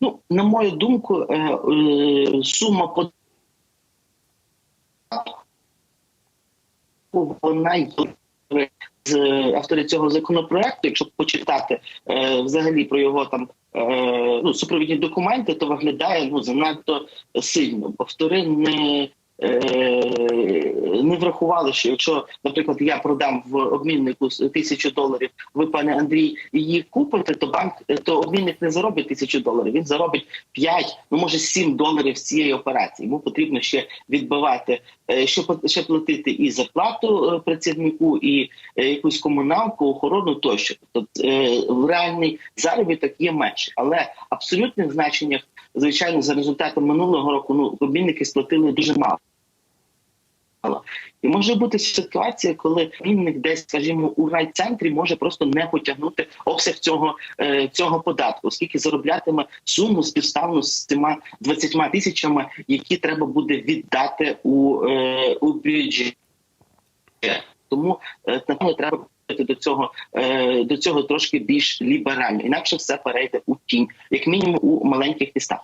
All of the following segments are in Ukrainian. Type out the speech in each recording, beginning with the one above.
Ну, на мою думку, е, е, сума податку вона є з автори цього законопроекту, якщо почитати е, взагалі про його там ну, супровідні документи, то виглядає ну занадто сильно. Автори не не врахували, що якщо, наприклад, я продам в обміннику тисячу доларів, ви, пане Андрій, її купите, то банк то обмінник не заробить тисячу доларів. Він заробить 5, ну може 7 доларів з цієї операції. Йому потрібно ще відбивати, е, ще ще платити і зарплату е, працівнику, і е, якусь комуналку, охорону тощо. Тобто е, реальний заробіток є менше, але абсолютних значеннях, звичайно, за результатом минулого року ну обмінники сплатили дуже мало. І може бути ситуація, коли обмінник десь, скажімо, у райцентрі може просто не потягнути обсяг цього, е, цього податку, оскільки зароблятиме суму співставну з цими 20 тисячами, які треба буде віддати у, е, у бюджет. Тому е, напевно треба до цього до цього трошки більш ліберально. Інакше все перейде у тінь, як мінімум у маленьких містах.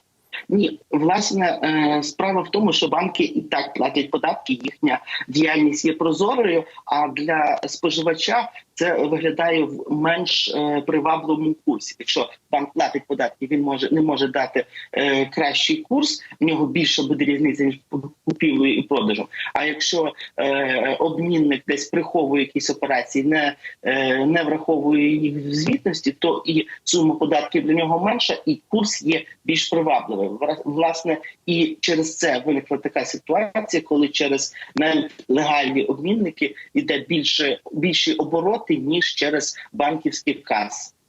Ні, власне, е, справа в тому, що банки і так платять податки, їхня діяльність є прозорою. А для споживача це виглядає в менш е, привабливому курсі. Якщо банк платить податки, він може не може дати е, кращий курс. В нього більше буде різниця між купівлею і продажем. А якщо обмінник десь приховує якісь операції, не, не враховує їх в звітності, то і сума податків для нього менша, і курс є більш привабливий. Власне, і через це виникла така ситуація, коли через навіть легальні обмінники йде більше більші обороти ніж через банківські каси.